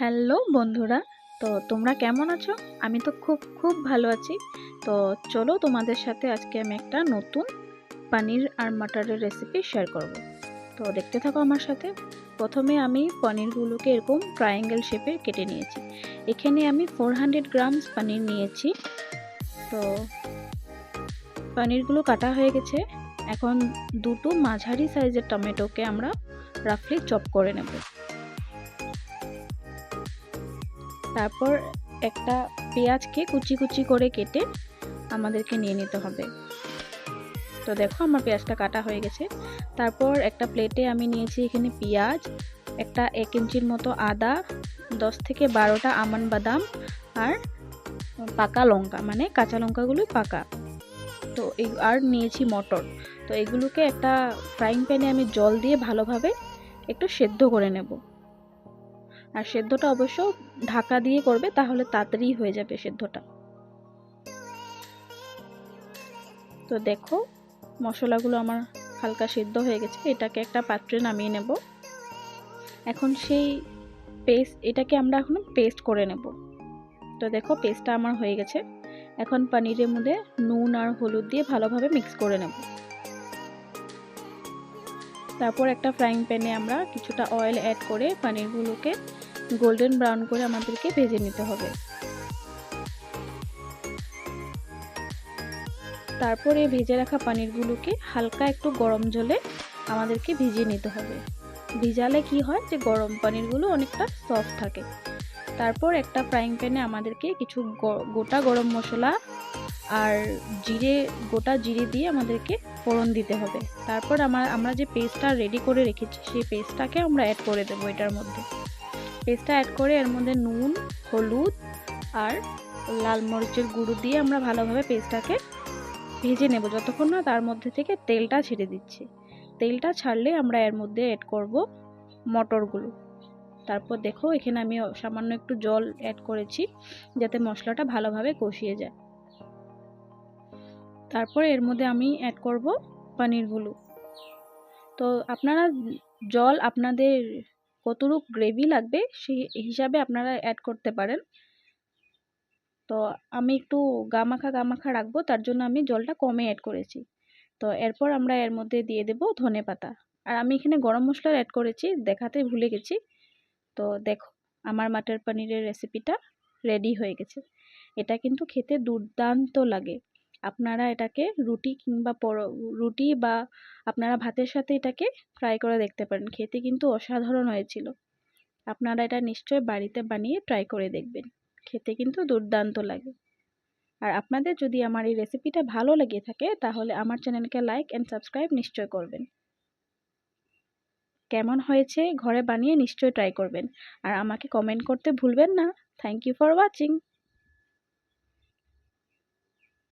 Hello বন্ধুরা, তো তোমরা কেমন আছো? আমি তো খুব খুব ভালো আছি। তো চলো তোমাদের সাথে আজকে আমি একটা নতুন পানির আর মাটারের রেসিপি শেয়ার করব। তো দেখতে থাকো আমার সাথে। প্রথমে আমি পনিরগুলোকে এরকম ট্রায়াঙ্গেল শেপে কেটে নিয়েছি। এখানে আমি ফোর হান্ড্রেড গ্রামস পানির নিয়েছি। তো পনিরগুলো কাটা হয়ে গেছে। এখন দুটো মাঝারি সাইজের টমেটোকে আমরা রাফলি চপ করে নেব। তারপর একটা পেঁয়াজকে কুচি কুচি করে কেটে আমাদেরকে নিয়ে নিতে হবে। তো দেখো আমার পেঁয়াজটা কাটা হয়ে গেছে। তারপর একটা প্লেটে আমি নিয়েছি এখানে পেঁয়াজ, একটা এক ইঞ্চির মতো আদা, দশ থেকে বারোটা আমান বাদাম আর পাকা লঙ্কা মানে কাঁচা লঙ্কাগুলোই পাকা। তো এই, আর নিয়েছি মটর। তো এগুলোকে একটা ফ্রাইং প্যানে আমি জল দিয়ে ভালোভাবে একটু সেদ্ধ করে নেব। আর সেদ্ধটা অবশ্য ঢাকা দিয়ে করবে, তাহলে তাড়াতাড়ি হয়ে যাবে সেদ্ধটা। তো দেখো, মশলাগুলো আমার হালকা সেদ্ধ হয়ে গেছে, এটাকে একটা পাত্রে নামিয়ে নেব। এখন সেই পেস্ট, এটাকে আমরা এখন পেস্ট করে নেব। তো দেখো, পেস্টটা আমার হয়ে গেছে। এখন পনিরের মধ্যে নুন আর হলুদ দিয়ে ভালোভাবে মিক্স করে নেব। তারপর একটা ফ্রাইং প্যানে আমরা কিছুটা অয়েল অ্যাড করে পনিরগুলোকে গোল্ডেন ব্রাউন করে আমাদেরকে ভেজে নিতে হবে। তারপরে ভেজে রাখা পনিরগুলোকে হালকা একটু গরম জলে আমাদেরকে ভিজিয়ে নিতে হবে। ভিজালে কি হয় যে গরম পানিরগুলো অনেকটা সফট থাকে। তারপর একটা ফ্রাইং প্যানে আমাদেরকে কিছু গোটা গরম মশলা আর জিরে, গোটা জিরে দিয়ে আমাদেরকে ফোড়ন দিতে হবে। তারপর আমার, আমরা যে পেস্টটা রেডি করে রেখেছি, সেই পেস্টটাকে আমরা অ্যাড করে দেবো এটার মধ্যে। পেস্টটা অ্যাড করে এর মধ্যে নুন, হলুদ আর লাল মরিচের গুঁড়ো দিয়ে আমরা ভালোভাবে পেস্টটাকে ভেজে নেব। যতক্ষণ না তার মধ্যে থেকে তেলটা ছেড়ে দিচ্ছি। তেলটা ছাড়লে আমরা এর মধ্যে অ্যাড করব মটরগুলো। তারপর দেখো, এখানে আমি সামান্য একটু জল অ্যাড করেছি, যাতে মশলাটা ভালোভাবে কষিয়ে যায়। তারপর এর মধ্যে আমি অ্যাড করব পনিরগুলো তো আপনারা জল আপনাদের কতটুকু গ্রেভি লাগবে সেই হিসাবে আপনারা অ্যাড করতে পারেন। তো আমি একটু গামাখা গামাখা রাখব, তার জন্য আমি জলটা কমে অ্যাড করেছি। তো এরপর আমরা এর মধ্যে দিয়ে দেব ধনে পাতা। আর আমি এখানে গরম মশলা অ্যাড করেছি, দেখাতে ভুলে গেছি। তো দেখো, আমার মাটার পনিরের রেসিপিটা রেডি হয়ে গেছে। এটা কিন্তু খেতে দুর্দান্ত লাগে। আপনারা এটাকে রুটি কিংবা পর, রুটি বা আপনারা ভাতের সাথে এটাকে ট্রাই করে দেখতে পারেন। খেতে কিন্তু অসাধারণ হয়েছিল। আপনারা এটা নিশ্চয়ই বাড়িতে বানিয়ে ট্রাই করে দেখবেন। খেতে কিন্তু দুর্দান্ত লাগে। আর আপনাদের যদি আমার এই রেসিপিটা ভালো লেগে থাকে, তাহলে আমার চ্যানেলকে লাইক অ্যান্ড সাবস্ক্রাইব নিশ্চয় করবেন। কেমন হয়েছে ঘরে বানিয়ে নিশ্চয়ই ট্রাই করবেন। আর আমাকে কমেন্ট করতে ভুলবেন না। Thank you for watching